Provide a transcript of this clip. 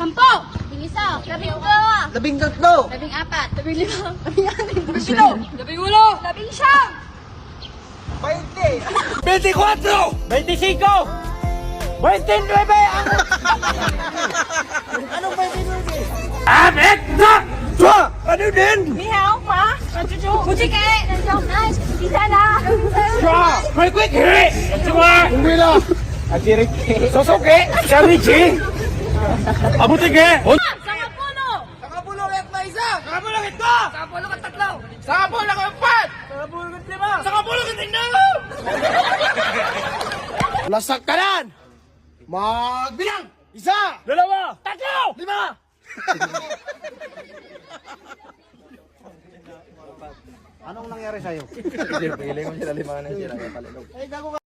Sampo! Labing isa. Labing dalawa. Labing tatlo. Labing apat. Labing lima. Labing anim. Labing pito. Labing ulo. Labing siyam. 20. 24. 25. 29 ang... Anong 29? Abet na! Tua! Ano din? Mihaw pa? Chuchu! Kuchike! Nandiyan na! Isa na! Tua! May quick hit! Tua! Hindi na! Adirike! Sosoke! Shamichi! Abutige! Sangapulo. Nakapulo ulit na isa. Sakapulong ito! Sangapulo ka tatlo. Sakapulong ang empat! Nakapulong ulit lima. Sakapulong ang tingnan! Lasak kanan. Magbilang. Isa. Dalawa! Tatlo! Lima. Anong nangyari sa'yo? Piling mo sila lima na sila. Ay, gago ka.